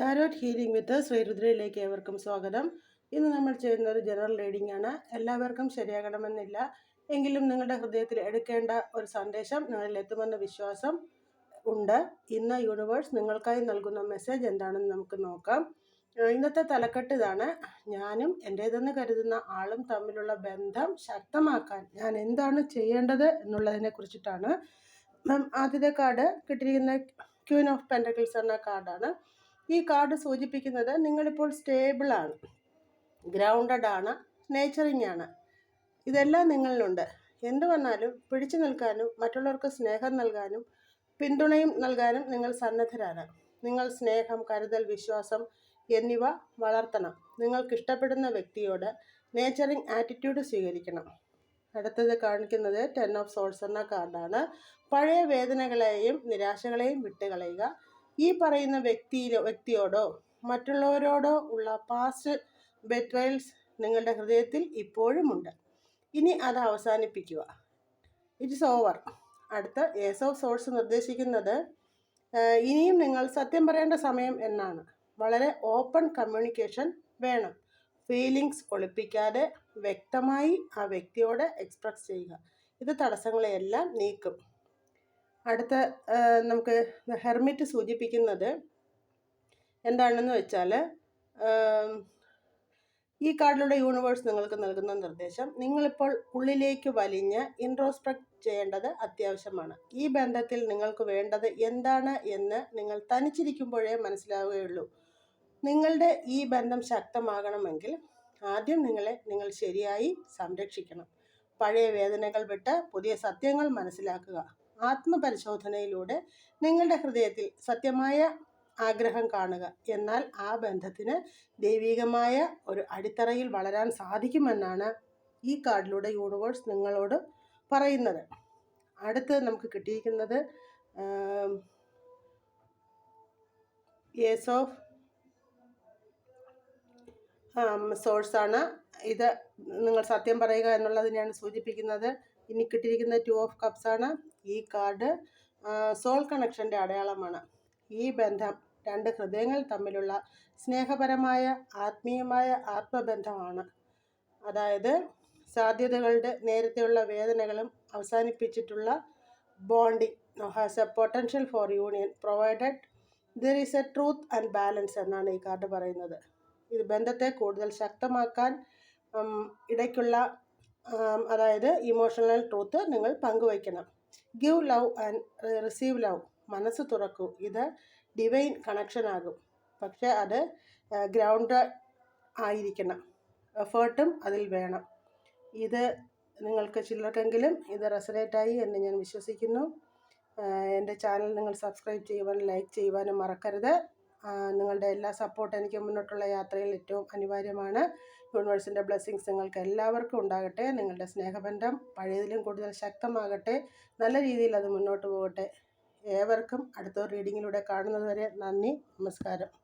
ടാരോറ്റ് healing വിത്ത് ശ്രീരുദ്രയിലേക്ക് ഏവർക്കും സ്വാഗതം. ഇന്ന് നമ്മൾ ചെയ്യുന്ന ഒരു ജനറൽ റീഡിംഗ് ആണ്. എല്ലാവർക്കും ശരിയാകണമെന്നില്ല. എങ്കിലും നിങ്ങളുടെ ഹൃദയത്തിൽ എടുക്കേണ്ട ഒരു സന്ദേശം നിങ്ങളിൽ എത്തുമെന്ന വിശ്വാസം ഉണ്ട്. ഇന്ന് യൂണിവേഴ്സ് നിങ്ങൾക്കായി നൽകുന്ന മെസ്സേജ് എന്താണെന്ന് നമുക്ക് നോക്കാം. ഇന്നത്തെ തലക്കെട്ട് ഇതാണ്. ഞാനും എന്റേതെന്ന് കരുതുന്ന ആളും തമ്മിലുള്ള ബന്ധം ശക്തമാക്കാൻ ഞാൻ എന്താണ് ചെയ്യേണ്ടത് എന്നുള്ളതിനെ കുറിച്ചിട്ടാണ്. ആദ്യത്തെ കാർഡ് കിട്ടിയിരിക്കുന്ന ക്യൂൻ ഓഫ് പെന്റക്കിൾസ് എന്ന കാർഡാണ് ഈ കാർഡ് സൂചിപ്പിക്കുന്നത് നിങ്ങളിപ്പോൾ സ്റ്റേബിളാണ് ഗ്രൗണ്ടഡ് ആണ്. നേച്ചറിങ് ആണ്. ഇതെല്ലാം നിങ്ങളിലുണ്ട്. എന്ത് വന്നാലും പിടിച്ചു നിൽക്കാനും മറ്റുള്ളവർക്ക് സ്നേഹം നൽകാനും പിന്തുണയും നൽകാനും നിങ്ങൾ സന്നദ്ധരാണ്. നിങ്ങൾ സ്നേഹം കരുതൽ വിശ്വാസം എന്നിവ വളർത്തണം. നിങ്ങൾക്ക് ഇഷ്ടപ്പെടുന്ന വ്യക്തിയോട് നേച്ചറിങ് ആറ്റിറ്റ്യൂഡ് സ്വീകരിക്കണം. അടുത്തത് കാണിക്കുന്നത് ടെൻ ഓഫ് സോൾസ് എന്ന കാർഡാണ്. പഴയ വേദനകളെയും നിരാശകളെയും വിട്ടുകളയുക. ഈ പറയുന്ന വ്യക്തിയിലോ വ്യക്തിയോടോ മറ്റുള്ളവരോടോ ഉള്ള പാസ്റ്റ് ബെറ്റ്രയൽസ് നിങ്ങളുടെ ഹൃദയത്തിൽ ഇപ്പോഴുമുണ്ട്. ഇനി അത് അവസാനിപ്പിക്കുക. ഇറ്റ്സ് ഓവർ അടുത്ത ഏസ് ഓഫ് സോഴ്സ് നിർദ്ദേശിക്കുന്നത് ഇനിയും നിങ്ങൾ സത്യം പറയേണ്ട സമയം എന്നാണ്. വളരെ ഓപ്പൺ കമ്മ്യൂണിക്കേഷൻ വേണം. ഫീലിങ്സ് ഒളിപ്പിക്കാതെ വ്യക്തമായി ആ വ്യക്തിയോട് എക്സ്പ്രസ് ചെയ്യുക. ഇത് തടസ്സങ്ങളെയെല്ലാം നീക്കും. അടുത്ത നമുക്ക് ഹെർമിറ്റ് സൂചിപ്പിക്കുന്നത് എന്താണെന്ന് വെച്ചാൽ ഈ കാർഡിലൂടെ യൂണിവേഴ്സ് നിങ്ങൾക്ക് നൽകുന്ന നിർദ്ദേശം നിങ്ങളിപ്പോൾ ഉള്ളിലേക്ക് വലിഞ്ഞ് ഇൻട്രോസ്പെക്ട് ചെയ്യേണ്ടത് അത്യാവശ്യമാണ്. ഈ ബന്ധത്തിൽ നിങ്ങൾക്ക് വേണ്ടത് എന്താണ് എന്ന് നിങ്ങൾ തനിച്ചിരിക്കുമ്പോഴേ മനസ്സിലാവുകയുള്ളൂ. നിങ്ങളുടെ ഈ ബന്ധം ശക്തമാകണമെങ്കിൽ ആദ്യം നിങ്ങളെ നിങ്ങൾ ശരിയായി സംരക്ഷിക്കണം. പഴയ വേദനകൾ വിട്ട് പുതിയ സത്യങ്ങൾ മനസ്സിലാക്കുക. ആത്മപരിശോധനയിലൂടെ നിങ്ങളുടെ ഹൃദയത്തിൽ സത്യമായ ആഗ്രഹം കാണുക. എന്നാൽ ആ ബന്ധത്തിന് ദൈവികമായ ഒരു അടിത്തറയിൽ വളരാൻ സാധിക്കുമെന്നാണ് ഈ കാർഡിലൂടെ യൂണിവേഴ്സ് നിങ്ങളോട് പറയുന്നത്. അടുത്ത് നമുക്ക് കിട്ടിയിരിക്കുന്നത് യേസ് ഓഫ് സോഴ്സാണ്. ഇത് നിങ്ങൾ സത്യം പറയുക എന്നുള്ളതിനെയാണ് സൂചിപ്പിക്കുന്നത്. ഇനി കിട്ടിയിരിക്കുന്ന ടു ഓഫ് കപ്സ് ആണ് ഈ കാർഡ് സോൾ കണക്ഷന്റെ അടയാളമാണ്. ഈ ബന്ധം രണ്ട് ഹൃദയങ്ങൾ തമ്മിലുള്ള സ്നേഹപരമായ ആത്മീയമായ ആത്മബന്ധമാണ്. അതായത് സാധ്യതകളുടെ നേരത്തെയുള്ള വേദനകളും അവസാനിപ്പിച്ചിട്ടുള്ള bonding has a potential for union provided there is a truth and balance എന്നാണ് ഈ കാർഡ് പറയുന്നത്. ഇത് ബന്ധത്തെ കൂടുതൽ ശക്തമാക്കാൻ ഇടയ്ക്കുള്ള അതായത് ഇമോഷണൽ ട്രൂത്ത് നിങ്ങൾ പങ്കുവയ്ക്കണം. Give love and receive love മനസ്സ് തുറക്കൂ. ഇത് ഡിവൈൻ കണക്ഷൻ ആകും. പക്ഷേ അത് ഗ്രൗണ്ട് ആയിരിക്കണം. എഫേർട്ടും അതിൽ വേണം. ഇത് നിങ്ങൾക്ക് ചിലർക്കെങ്കിലും ഇത് റെസനേറ്റായി എന്ന് ഞാൻ വിശ്വസിക്കുന്നു. എന്റെ ചാനൽ നിങ്ങൾ സബ്സ്ക്രൈബ് ചെയ്യുവാനും ലൈക്ക് ചെയ്യുവാനും മറക്കരുത്. നിങ്ങളുടെ എല്ലാ സപ്പോർട്ട് എനിക്ക് മുന്നോട്ടുള്ള യാത്രയിൽ ഏറ്റവും അനിവാര്യമാണ്. യൂണിവേഴ്സിന്റെ ബ്ലെസ്സിങ്സ് നിങ്ങൾക്ക് എല്ലാവർക്കും ഉണ്ടാകട്ടെ. നിങ്ങളുടെ സ്നേഹബന്ധം പഴയതിലും കൂടുതൽ ശക്തമാകട്ടെ. നല്ല രീതിയിൽ അത് മുന്നോട്ട് പോകട്ടെ. ഏവർക്കും അടുത്ത റീഡിങ്ങിലൂടെ കാണുന്നതുവരെ നന്ദി. നമസ്കാരം.